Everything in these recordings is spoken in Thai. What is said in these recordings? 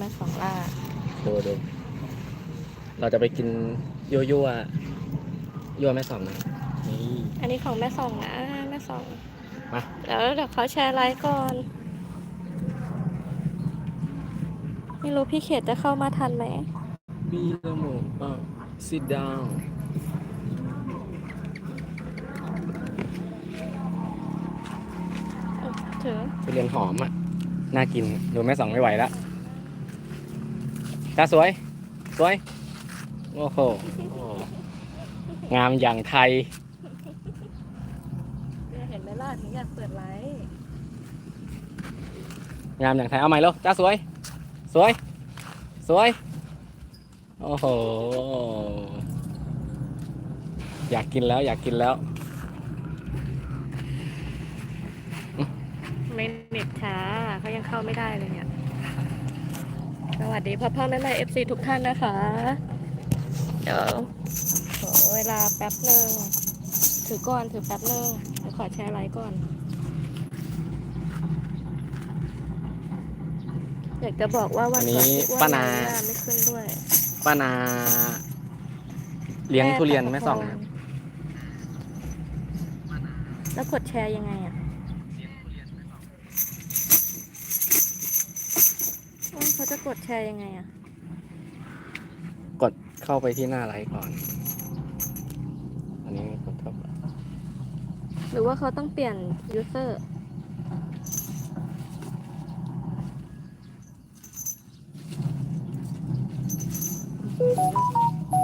แม่สองล่าดูดูเราจะไปกินยั่วยั่วยั่วแม่สองนะนี่อันนี้ของแม่สองนะแม่สองมาแล้วเดี๋ยวเขาแชร์ไลฟ์ก่อน ไม่รู้พี่เขตจะเข้ามาทันไหมมีโมอะ sit down เออถือทุเรียนหอมอะ น่ากิน ดูแม่สองไม่ไหวแล้ว ตาสวย สวย โอ้โหโอ้งามอย่างไทยเนี่ยเห็นไหมล่ะถึงอยากเปิดไลฟ์งามอย่างไทย เอาใหม่แล้วจ้าสวย สวย สวย โอ้โห อยากกินแล้วอยากกินแล้ว ไม่เน็ตช้าเขายังเข้าไม่ได้เลยเนี่ย สวัสดีพ่อพ่อแม่แม่เอฟซีทุกท่านนะคะ เดี๋ยวขอเวลาแป๊บหนึ่งถือก่อนถือแป๊บหนึ่งเดี๋ยวขอแชร์ไลฟ์ก่อน อยากจะบอกว่าวันก่อนที่อ้ววันนี้ป้านาไลฟ์อะไม่ขึ้นด้วยป้านา เลี้ยงทุเรียนไม่ส่องแปะพรแล้วกดแชร์ยังไงอะ จะกดแชร์ยังไงอะกดเข้าไปที่หน้าไลฟ์ก่อน อันนี้กดเข้าไปหรือว่าเขาต้องเปลี่ยนยูเซอร์แชร์ไลฟ์ไป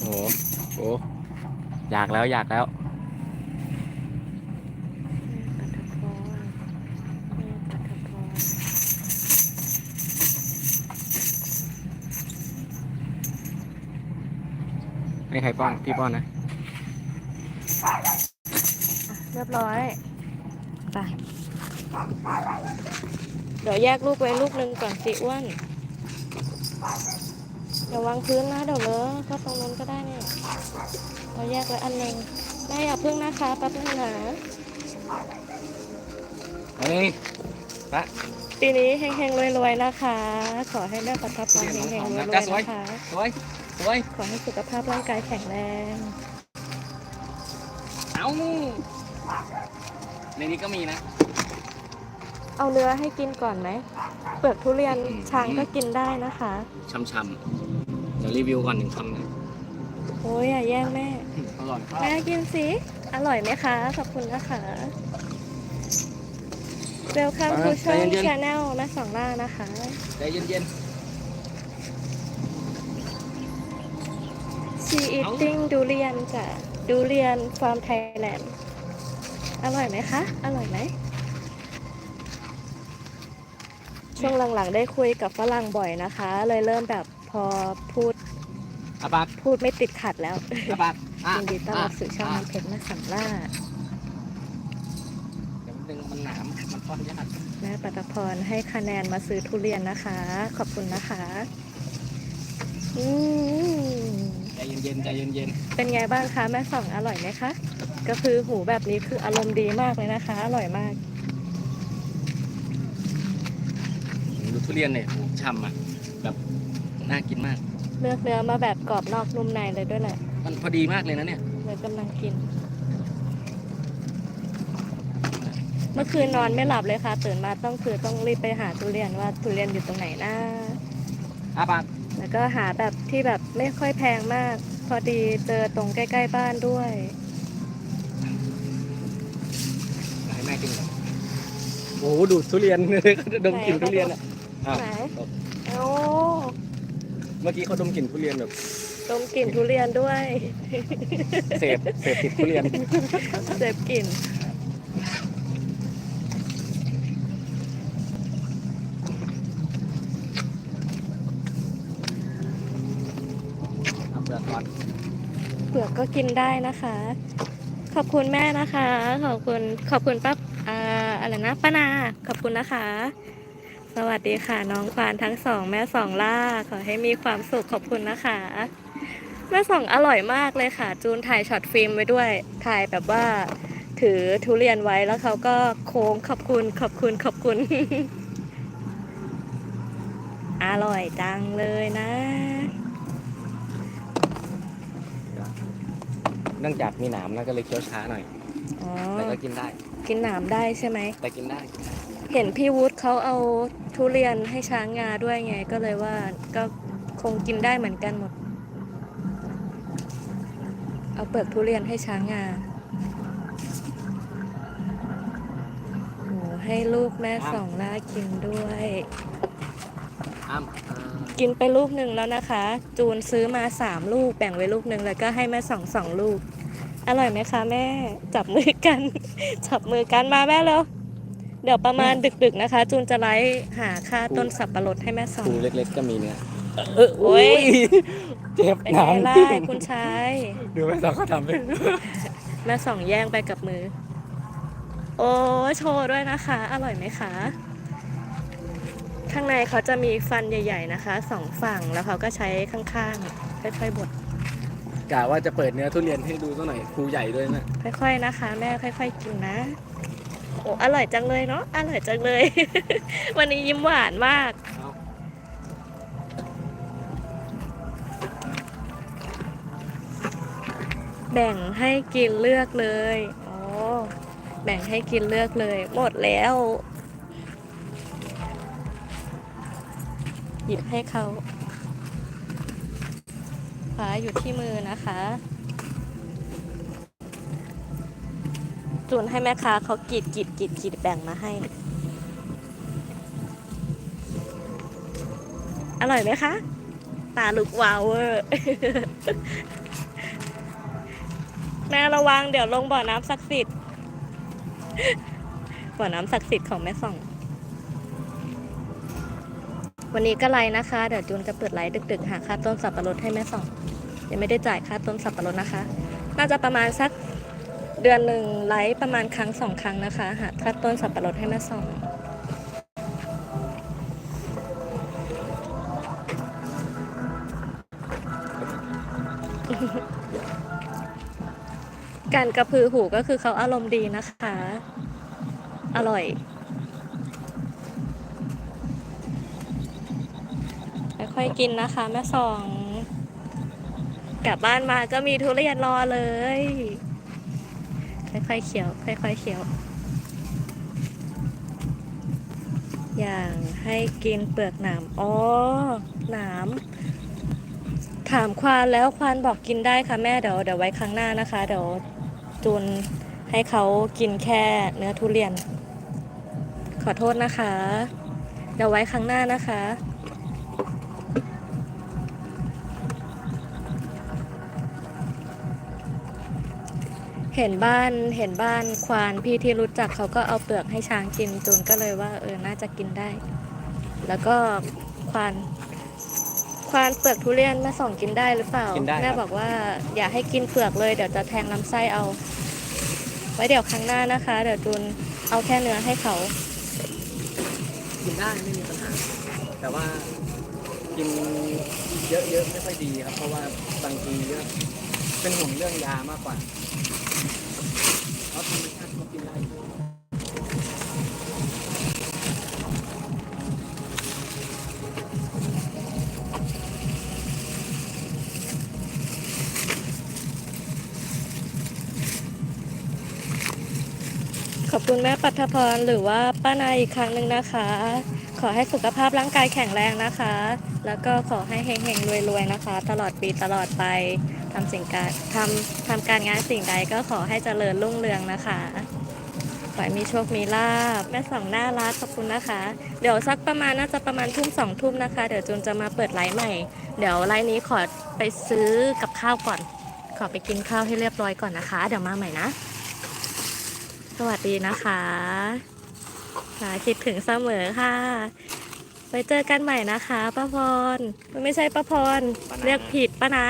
โอ้โหโอ้อยากแล้วอยากแล้ว ให้ใครป้อนพี่ป้อนนะอะเรียบร้อยไปเดี๋ยวแยกลูกไว้ลูกหนึ่งก่อนสิอ้วนอย่าวางพื้นนะเดี๋ยวเลอะก็ตรงนู้นก็ได้เนี่ยเราแยกไว้อันหนึ่งแม่อย่าพึ่งนะคะแป๊บนึงนะเฮ้ยปะปีนี้เฮงๆรวยๆนะคะ ขอให้แม่ประทับใจเฮงๆรวยๆนะคะ สวย สวยขอให้สุขภาพร่างกายแข็งแรง เอ้าในนี้ก็มีนะ เอาเนื้อให้กินก่อนไหม เปลือกทุเรียนอืม ช้างก็กินได้นะคะ ช่ำๆเดี๋ยวรีวิวก่อนหนึ่งคำนะโอ้ยอย่าแย่งแม่ อร่อยครับแม่กินสิ อร่อยไหมคะ ขอบคุณนะคะเวลคัมทูช่องชาแนลแม่สองล่านะคะ ใจเย็น She eating ดูเรียนจ้ะดูเรียนฟาร์มไทยแลนด์อร่อยไหมคะ อร่อยไหม ช่วงหลังๆ ได้คุยกับฝรั่งบ่อยนะคะ เลยเริ่มแบบพอพูดๆอาปากพูดไม่ติดขัดแล้วอาปากอะยินดีต้อนรับสู่ช่องะน้ำเพชรมาสัมล่าเดี๋ยวมันดึงมันหนามมันป้อนยากแม่ปัตพรให้คะแนนมาซื้อทุเรียนนะคะ ขอบคุณนะคะ อืม ใจเย็นๆใจเย็นเป็นไงบ้างคะแม่ส่องอร่อยไหมคะก็คือหูแบบนี้คืออารมณ์ดีมากเลยนะคะ อร่อยมากๆดูทุเรียนเนี่ยโอ้โหฉ่ำอะแบบน่ากินมาก เลือกเนื้อมาแบบกรอบนอกนุ่มในเลยด้วยแหละมันพอดีมากเลยนะเนี่ยเลยกำลังกิน เมื่อคืนนอนไม่หลับเลยค่ะ ตื่นมาต้องคือต้องรีบไปหาทุเรียนว่าทุเรียนอยู่ตรงไหนนะ อาปาก แล้วก็หาแบบที่แบบไม่ค่อยแพงมาก พอดีเจอตรงใกล้ ๆ บ้านด้วยให้แม่กินก่อนโอ้โหดูดทุเรียน ดมกลิ่นทุเรียนอะอ้าวไหนโอ้เมื่อกี้เขาดมกลิ่นทุเรียนแบบดมกลิ่นทุเรียนด้วย เสพเสพติดทุเรียนเจ็บกลิ่น เอาเปลือกก่อนเปลือกก็กินได้นะคะ ขอบคุณแม่นะคะ ขอบคุณขอบคุณป้าอ่าอะไรนะป้านาขอบคุณนะคะ สวัสดีค่ะ น้องควานทั้งสอง แม่สองล่าขอให้มีความสุขขอบคุณนะคะ แม่สองอร่อยมากเลยค่ะ จูนถ่ายช็อตฟิล์มไว้ด้วยถ่ายแบบว่า ถือทุเรียนไว้แล้วเขาก็โค้งขอบคุณขอบคุณขอบคุณอร่อยจังเลยนะ นื่องจากมีหนามนะก็เลยเคี้ยวช้าหน่อย อ๋อ แต่ก็กินได้ กินหนามได้ใช่ไหม แต่กินได้เห็นพี่วุฒิเขาเอาทุเรียนให้ช้างงาด้วยไง ก็เลยว่าก็คงกินได้เหมือนกันหมด เอาเปลือกทุเรียนให้ช้างงาโอ้ให้ลูกแม่สองล่ากินด้วย อ้ำอ่ากินไปลูกหนึ่งแล้วนะคะ จูนซื้อมาสามลูกแบ่งไว้ลูกหนึ่งแล้วก็ให้แม่สองสองลูก อร่อยไหมคะแม่ จับมือกัน จับมือกันมาแม่เร็วเดี๋ยวประมาณดึกๆนะคะ จูนจะไลฟ์หาค่าต้นสับปะรดให้แม่สองภูเล็กๆก็มีเนื้อเออโอ้ยเจ็บเป็นหไงนามล่ะคุณชายดูแม่สาวเขาทำไปแม่สองแย่งไปกับมือ โอ้โชว์ด้วยนะคะ อร่อยไหมคะ ข้างในเขาจะมีฟันใหญ่ ๆนะคะสองฝั่งแล้วเขาก็ใช้ข้างๆค่อยๆบด กะว่าจะเปิดเนื้อทุเรียนให้ดูสักหน่อยภูใหญ่ด้วยนะค่อยๆนะคะ แม่ค่อย ๆกินนะ โอ้อร่อยจังเลยเนาะอร่อยจังเลย วันนี้ยิ้มหวานมากเอาแบ่งให้กินเลือกเลยอ๋อแบ่งให้กินเลือกเลย หมดแล้ว หยิบให้เขา ฟ้าอยู่ที่มือนะคะ จูนให้แม่ค้าเขากรีดกรีดกรีดกรีดแบ่งมาให้ อร่อยไหมคะตาลุกวาวเวอร์แม่ระวังเดี๋ยวลงบ่อน้ำศักดิ์สิทธิ์บ่อน้ำศักดิ์สิทธิ์ของแม่ส่อง วันนี้ก็ไลน์นะคะ เดี๋ยวจูนจะเปิดไลน์ดึกๆ หาค่าต้นสับปะรดให้แม่ส่อง ยังไม่ได้จ่ายค่าต้นสับปะรดนะคะ น่าจะประมาณสักเดือนหนึ่งไลฟ์ประมาณครั้งสองครั้งนะคะ หาค่าต้นสับปะรดให้แม่ส่องการกระพือหูก็คือเขาอารมณ์ดีนะคะ อร่อย ค่อยกินนะคะ แม่สอง กลับบ้านมาก็มีทุเรียนรอเลย ค่อยๆเคี้ยว ค่อยๆเคี้ยว อย่างให้กินเปลือกหนามอ๋อหนามถามควานแล้วควานบอกกินได้ค่ะแม่เดี๋ยวเดี๋ยวไว้ครั้งหน้านะคะ เดี๋ยวจูนให้เขากินแค่เนื้อทุเรียน ขอโทษนะคะ เดี๋ยวไว้ครั้งหน้านะคะ เห็นบ้านเห็นบ้านควานพี่ที่รู้จักเขาก็เอาเปลือกให้ช้างกินจูนก็เลยว่าเออน่าจะกินได้ แล้วก็ควานควานเปลือกทุเรียนแม่ส่องกินได้หรือเปล่ากินได้ครับ แม่บอกว่าอย่าให้กินเปลือกเลยเดี๋ยวจะแทงลำไส้เอา ไว้เดี๋ยวครั้งหน้านะคะ เดี๋ยวจูนเอาแค่เนื้อให้เขา กินได้ไม่มีปัญหา แต่ว่ากินเยอะๆไม่ค่อยดีครับ เพราะว่าบางทีก็เป็นห่วงเรื่องยามากกว่า ขอบคุณแม่ปัทพรหรือว่าป้านายอีกครั้งหนึ่งนะคะ ขอให้สุขภาพร่างกายแข็งแรงนะคะ แล้วก็ขอให้เฮงๆรวยๆนะคะ ตลอดปีตลอดไป ทำสิ่งการทำทำการงานสิ่งใดก็ขอให้เจริญรุ่งเรืองนะคะขอให้มีโชคมีลาบแม่สองน่ารักขอบคุณนะคะ เดี๋ยวสักประมาณน่าจะประมาณทุ่มสองทุ่มนะคะ เดี๋ยวจูนจะมาเปิดไลฟ์ใหม่ เดี๋ยวไลฟ์นี้ขอไปซื้อกับข้าวก่อน ขอไปกินข้าวให้เรียบร้อยก่อนนะคะ เดี๋ยวมาใหม่นะ สวัสดีนะคะค่ะคิดถึงเสมอค่ะ ไปเจอกันใหม่นะคะป้าพรไม่ใช่ป้าพรป้านเรียกผิดป้านา